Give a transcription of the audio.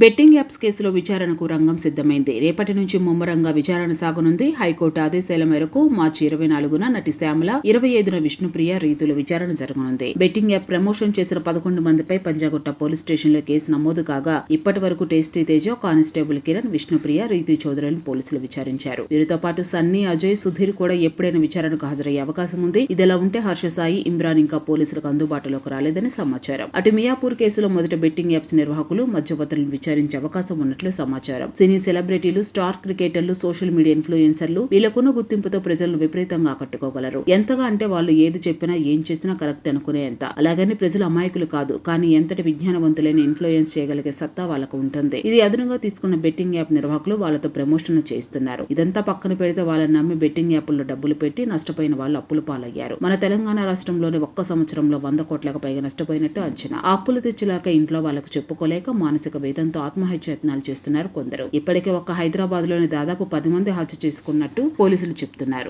Betting apps కేసులో విచారణకు రంగం సిద్ధమైంది. రేపటి నుంచి ముమ్మరంగా విచారణ సాగనుంది. హైకోర్టు ఆదేశాల మేరకు మార్చి ఇరవై నాలుగున నటి శ్యామల ఇరవై ఐదున విష్ణుప్రియ రీతుల విచారణ జరగనుంది. బెట్టింగ్ యాప్ ప్రమోషన్ చేసిన పదకొండు మందిపై పంజాగుట్ట పోలీస్ స్టేషన్లో కేసు నమోదు కాగా ఇప్పటి వరకు టేస్టీ తేజ కానిస్టేబుల్ కిరణ్ విష్ణుప్రియ రీతి చౌదరిని పోలీసులు విచారించారు. వీరితో పాటు సన్నీ అజయ్ సుధీర్ కూడా ఎప్పుడైనా విచారణకు హాజరయ్యే అవకాశం ఉంది. ఇదిలా ఉంటే హర్ష సాయి ఇమ్రాన్ ఇంకా పోలీసులకు అందుబాటులోకి రాలేదని సమాచారం. అటు మియాపూర్ కేసులో మొదట బెట్టింగ్ యాప్స్ నిర్వాహకులు మధ్యవర్తులను విచారించే అవకాశం ఉన్నట్లు సమాచారం. సినీ సెలబ్రిటీలు స్టార్ క్రికెటర్లు సోషల్ మీడియా ఇన్ఫ్లుయెన్సర్లు వీళ్ళకున్న గుర్తింపుతో ప్రజలను విపరీతంగా ఆకట్టుకోగలరు. ఎంతగా అంటే వాళ్ళు ఏది చెప్పినా ఏం చేసినా కరెక్ట్ అనుకునే ఎంత అలాగని ప్రజలు అమాయకులు కాదు కానీ ఎంతటి విజ్ఞానవంతులైన ఇన్ఫ్లుయెన్స్ చేయగలిగే సత్తా వాళ్ళకు ఉంటుంది. ఇది అదనంగా తీసుకున్న బెట్టింగ్ యాప్ నిర్వాహకులు వాళ్ళతో ప్రమోషన్లు చేస్తున్నారు ఇదంతా పక్కన పెడితే వాళ్ళని నమ్మి బెట్టింగ్ యాప్ల్లో డబ్బులు పెట్టి నష్టపోయిన వాళ్ళు అప్పులు పాలయ్యారు. మన తెలంగాణ రాష్ట్రంలోని ఒక్క సంవత్సరంలో వంద కోట్లకు పైగా నష్టపోయినట్టు అంచనా. ఆ అప్పులు తెచ్చలేక ఇంట్లో వాళ్ళకు చెప్పుకోలేక మానసిక వేదంతో ఆత్మహత్య యత్నాలు చేస్తున్నారు కొందరు. ఇప్పటికే ఒక్క హైదరాబాద్లోని దాదాపు పది మంది హత్య చేసుకున్నట్టు పోలీసులు చెప్తున్నారు.